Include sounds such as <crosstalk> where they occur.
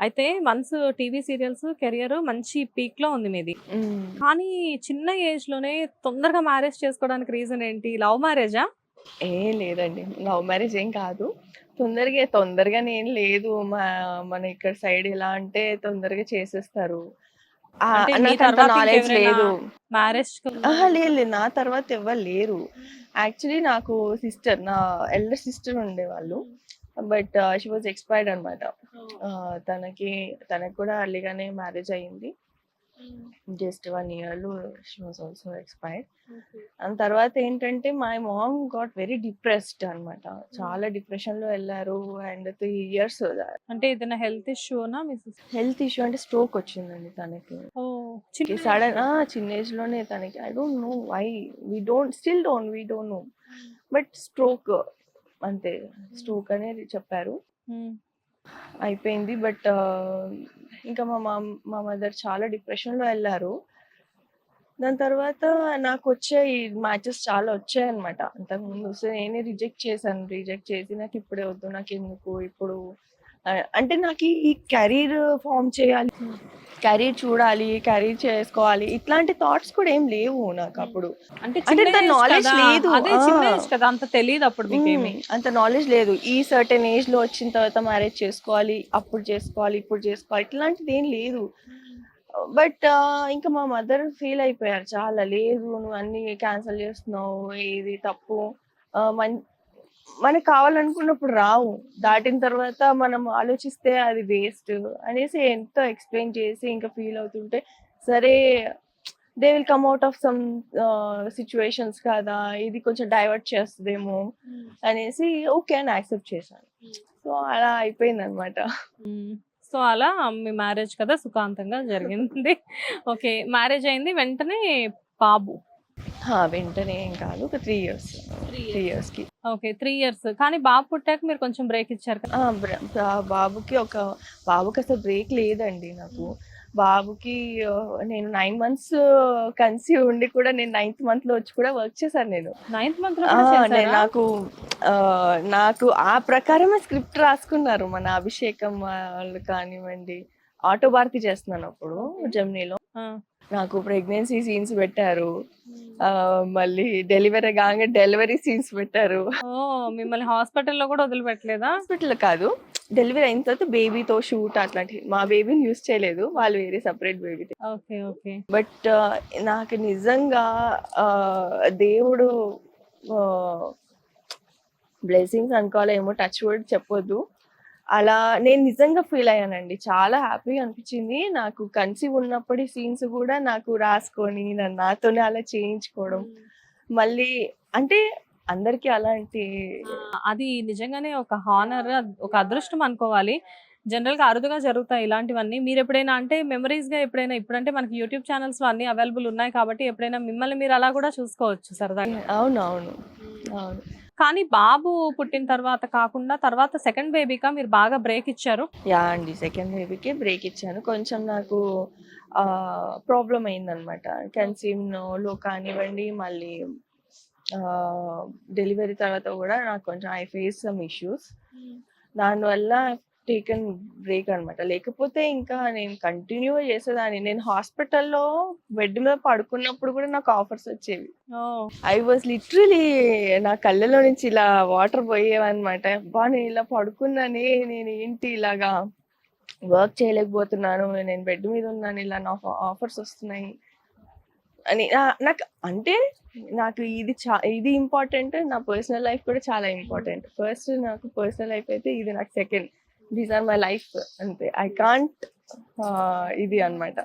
అయితే once TV serials career మంచి పీక్లో ఉంది మీది. కానీ చిన్న ఏజ్లోనే తొందరగా మ్యారేజ్ చేసుకోవడానికి రీజన్ ఏంటి? లవ్ మ్యారేజా? ఏ లేదండి. లవ్ మ్యారేజ్ ఏం కాదు. తొందరగా తొందరగా ఏం లేదు. మా మన ఇక్కడ సైడ్ ఎలా అంటే తొందరగా చేసేస్తారు. నాలెడ్జ్ లేదు. మ్యారేజ్ లేదు నా తర్వాత ఎవ్వరు లేరు. యాక్చువల్లీ నాకు సిస్టర్ నా ఎల్డర్ సిస్టర్ ఉండేవాళ్ళు. బట్ షీ వాజ్ ఎక్స్పైర్డ్ అనమాట తనకి తనకి కూడా అర్లీగానే మ్యారేజ్ అయ్యింది. జస్ట్ వన్ ఇయర్లో she was also expired and తర్వాత ఏంటంటే my mom got very depressed అన్నమాట. చాలా డిప్రెషన్లో వెళ్ళారు అండ్ త్రీ ఇయర్స్ అంటే ఏదైనా హెల్త్ ఇష్యూనా మీ హెల్త్ ఇష్యూ అంటే స్ట్రోక్ వచ్చిందండి తనకి. సడన్ చిన్న ఏజ్లోనే తనకి. I don't know why we don't still don't we don't know but stroke అంతే స్ట్రోక్ అనేది చెప్పారు. అయిపోయింది. బట్ ఇంకా మా మామ్ మా మదర్ చాలా డిప్రెషన్లో వెళ్ళారు దాని తర్వాత నాకు వచ్చే ఈ మ్యాచెస్ చాలా వచ్చాయి అనమాట అంతకుముందు సో నేనే రిజెక్ట్ చేశాను. రిజెక్ట్ చేసి నాకు ఇప్పుడే వద్దు నాకు ఎందుకు ఇప్పుడు అంటే నాకు ఈ- కెరీర్ ఫామ్ చేయాలి. కెరీర్ చూడాలి కెరీర్ చేసుకోవాలి. ఇట్లాంటి థాట్స్ కూడా ఏం లేవు నాకు అప్పుడు. అంటే కదా, లేదు. కదా. అంత తెలియదు అప్పుడు. అంత నాలెడ్జ్ లేదు. ఈ సర్టెన్ ఏజ్లో వచ్చిన తర్వాత మ్యారేజ్ చేసుకోవాలి అప్పుడు చేసుకోవాలి ఇప్పుడు చేసుకోవాలి. ఇట్లాంటిది ఏం లేదు. బట్ ఇంకా మా మదర్ ఫీల్ అయిపోయారు. చాలా లేదు నువ్వు అన్ని క్యాన్సిల్ చేస్తున్నావు ఇది తప్పు? మనకు కావాలనుకున్నప్పుడు రావు. దాటిన తర్వాత మనం ఆలోచిస్తే అది వేస్ట్ అనేసి ఎంతో ఎక్స్ప్లెయిన్ చేసి ఇంకా ఫీల్ అవుతుంటే సరే they will come out of some situations కదా ఇది కొంచెం డైవర్ట్ చేస్తుందేమో అనేసి ఓకే అని యాక్సెప్ట్ చేశాను. సో అలా అయిపోయింది అనమాట సో అలా మీ మ్యారేజ్ కదా సుఖాంతంగా జరిగింది. <laughs> ఓకే మ్యారేజ్ అయింది వెంటనే బాబు. వెంటనే ఏం కాదు. ఒక త్రీ ఇయర్స్ త్రీ ఇయర్స్కి. ఓకే త్రీ ఇయర్స్ కానీ బాబు పుట్టాక మీరు కొంచెం బ్రేక్ ఇచ్చారు కదా. బాబుకి ఒక బాబుకి అసలు బ్రేక్ లేదండి నాకు. బాబుకి ఆ, నేను నైన్ మంత్స్ కన్సీవ్ ఉండి కూడా నేను నైన్త్ మంత్లో వచ్చి కూడా వర్క్ చేశాను నేను. Ninth month? నాకు నాకు ఆ ప్రకారమే స్క్రిప్ట్ రాసుకున్నారు. మన అభిషేకం వాళ్ళు కానివ్వండి. ఆటో భారతి చేస్తున్నాను అప్పుడు జమ్నీలో. నాకు ప్రెగ్నెన్సీ సీన్స్ పెట్టారు. ఆ, మళ్ళీ డెలివరీ కాగా డెలివరీ సీన్స్ పెట్టారు. మిమ్మల్ని హాస్పిటల్లో కూడా వదిలిపెట్టలేదా? హాస్పిటల్ కాదు డెలివరీ అయిన తర్వాత బేబీతో షూట్ అట్లాంటివి మా బేబీని యూస్ చేయలేదు వాళ్ళు వేరే separate baby okay okay. But నాకు నిజంగా దేవుడు బ్లెస్సింగ్స్ అనుకోవాలేమో టచ్ వర్డ్ చెప్పొద్దు. అలా నేను నిజంగా ఫీల్ అయ్యానండి. చాలా హ్యాపీగా అనిపించింది. నాకు కన్సీవ్ ఉన్నప్పటి సీన్స్ కూడా నాకు రాసుకొని నన్ను నాతోనే అలా చేయించుకోవడం. మళ్ళీ అంటే అందరికీ అలాంటి అది నిజంగానే ఒక హానర్ ఒక అదృష్టం అనుకోవాలి. జనరల్గా అరుదుగా జరుగుతాయి ఇలాంటివన్నీ. మీరు ఎప్పుడైనా అంటే మెమరీస్గా ఎప్పుడైనా ఇప్పుడంటే మనకి యూట్యూబ్ ఛానల్స్ అన్ని అవైలబుల్ ఉన్నాయి కాబట్టి ఎప్పుడైనా మిమ్మల్ని మీరు అలా కూడా చూసుకోవచ్చు సరదాగా. అవును అవును అవును. కానీ బాబు పుట్టిన తర్వాత కాకుండా తర్వాత సెకండ్ బేబీకా మీరు బాగా బ్రేక్ ఇచ్చారు. యా అండి సెకండ్ బేబీకి బ్రేక్ ఇచ్చాను. కొంచెం నాకు ప్రాబ్లం అయిందనమాట కన్సీవ్లో కానివ్వండి మళ్ళీ డెలివరీ తర్వాత కూడా నాకు కొంచెం ఐ ఫేస్ సమ్ ఇష్యూస్ దానివల్ల టేకన్ బ్రేక్ అన్నమాట. లేకపోతే ఇంకా నేను కంటిన్యూ చేసేదాన్ని. నేను హాస్పిటల్లో బెడ్లో పడుకున్నప్పుడు కూడా నాకు ఆఫర్స్ వచ్చేవి. ఐ వాజ్ లిటరలీ నా కళ్ళలో నుంచి ఇలా వాటర్ పోయేవన్నమాట. అబ్బా నేను ఇలా పడుకున్నానే నేను ఏంటి ఇలాగా వర్క్ చేయలేకపోతున్నాను నేను బెడ్ మీద ఉన్నాను ఇలా నా ఆఫర్స్ వస్తున్నాయి అని. నాకు అంటే నాకు ఇది చా ఇది ఇంపార్టెంట్ నా పర్సనల్ లైఫ్ కూడా చాలా ఇంపార్టెంట్ ఫస్ట్ నాకు పర్సనల్ లైఫ్ అయితే ఇది నాకు second these are my life అంతే. ఐ కాంట్ uh, ఇది అన్నమాట.